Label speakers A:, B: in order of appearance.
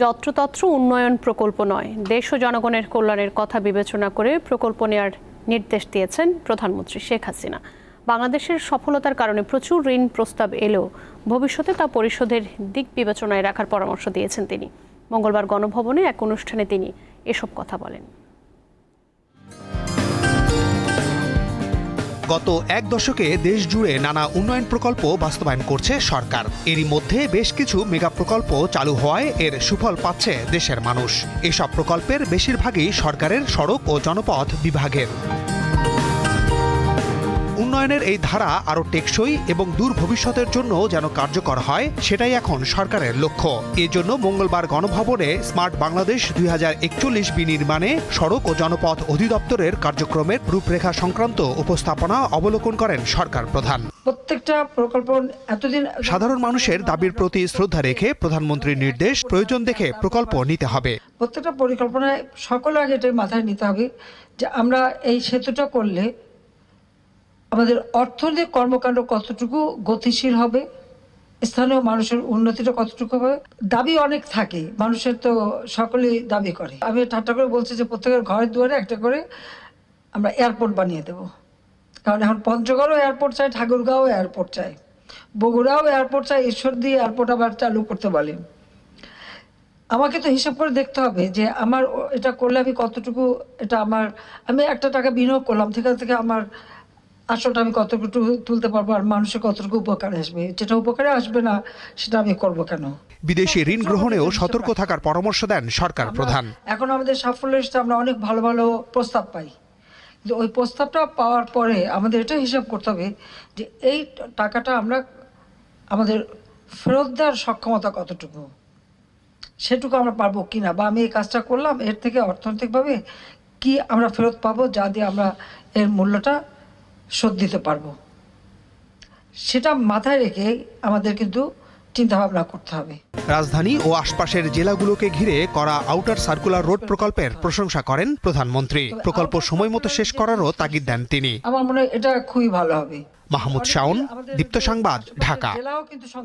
A: যত্রতত্র উন্নয়ন প্রকল্প নয়। দেশ ও জনগণের কল্যাণের কথা বিবেচনা করে প্রকল্প নেওয়ার নির্দেশ দিয়েছেন প্রধানমন্ত্রী শেখ হাসিনা। বাংলাদেশের সফলতার কারণে প্রচুর ঋণ প্রস্তাব এলেও ভবিষ্যতে তা পরিশোধের দিক বিবেচনায় রাখার পরামর্শ দিয়েছেন তিনি। মঙ্গলবার গণভবনে এক অনুষ্ঠানে তিনি এসব কথা বলেন।
B: গত এক দশকে দেশ জুড়ে নানা উন্নয়ন প্রকল্প বাস্তবায়ন করছে সরকার। এরই মধ্যে বেশ কিছু মেগা প্রকল্প চালু হওয়ায় এর সুফল পাচ্ছে দেশের মানুষ। এসব প্রকল্পের বেশিরভাগই সরকারের সড়ক ও জনপথ বিভাগের। উন্নয়নের এই ধারা আরও টেকসই এবং দূর ভবিষ্যতের জন্য যেন কার্যকর হয় সেটাই এখন সরকারের লক্ষ্য। এজন্য মঙ্গলবার গণভবনে স্মার্ট বাংলাদেশ দুই হাজার একচল্লিশ বিনির্মাণে সড়ক ও জনপথ অধিদপ্তরের কার্যক্রমের রূপরেখা সংক্রান্ত উপস্থাপনা অবলোকন করেন সরকার প্রধান।
C: প্রত্যেকটা প্রকল্প এতদিন
B: সাধারণ মানুষের দাবির প্রতি শ্রদ্ধা রেখে প্রধানমন্ত্রীর নির্দেশ প্রয়োজন দেখে প্রকল্প নিতে হবে।
C: প্রত্যেকটা পরিকল্পনায় সকলে আগে এটাই মাথায় নিতে হবে যে আমরা এই সেতুটা করলে আমাদের অর্থনৈতিক কর্মকাণ্ড কতটুকু গতিশীল হবে? স্থানীয় মানুষের উন্নতিটা কতটুকু হবে? দাবি অনেক থাকে, মানুষের তো সকলেই দাবি করে। আমি ঠাট্টা করে বলছি যে প্রত্যেকের ঘরের দুয়ারে একটা করে আমরা এয়ারপোর্ট বানিয়ে দেব। কারণ এখন পঞ্চগড়ও এয়ারপোর্ট চাই ঠাকুরগাঁও এয়ারপোর্ট চাই বগুড়াও এয়ারপোর্ট চাই ঈশ্বর দিয়ে এয়ারপোর্ট আবার চালু করতে বলেন আমাকে তো হিসাব করে দেখতে হবে যে আমার এটা করলে আমি কতটুকু, এটা আমার, আমি একটা টাকা বিনিয়োগ করলাম, সেখান থেকে আমার আসলটা আমি কতটুকু তুলতে পারব আর মানুষের কতটুকু উপকারে আসবে? যেটা উপকারে আসবে না সেটা আমি করব কেন?
B: বিদেশি ঋণ গ্রহণেও সতর্ক থাকার পরামর্শ দেন সরকার প্রধান।
C: এখন আমাদের সাফল্য এসেছে আমরা অনেক ভালো ভালো প্রস্তাব পাই। কিন্তু ওই প্রস্তাবটা পাওয়ার পরে আমাদের এটা হিসাব করতে হবে যে এই টাকাটা আমরা আমাদের ফেরত দেওয়ার সক্ষমতা কতটুকু? সেটুকু আমরা পারব কি না বা আমি এই কাজটা করলাম এর থেকে অর্থনৈতিকভাবে কি আমরা ফেরত পাবো যা দিয়ে আমরা এর মূল্যটা শোধ দিতে পারব। সেটা মাথায় রেখে আমাদের কিন্তু চিন্তাভাবনা করতে হবে।
B: রাজধানী ও আশপাশের জেলাগুলোকে ঘিরে করা আউটার সার্কুলার রোড প্রকল্পের প্রশংসা করেন প্রধানমন্ত্রী। প্রকল্প সময়মতো শেষ করারও তাগিদ দেন তিনি।
C: আমার মনে হয় এটা খুবই ভালো হবে।
B: মাহমুদ শাওন দীপ্ত সংবাদ ঢাকা।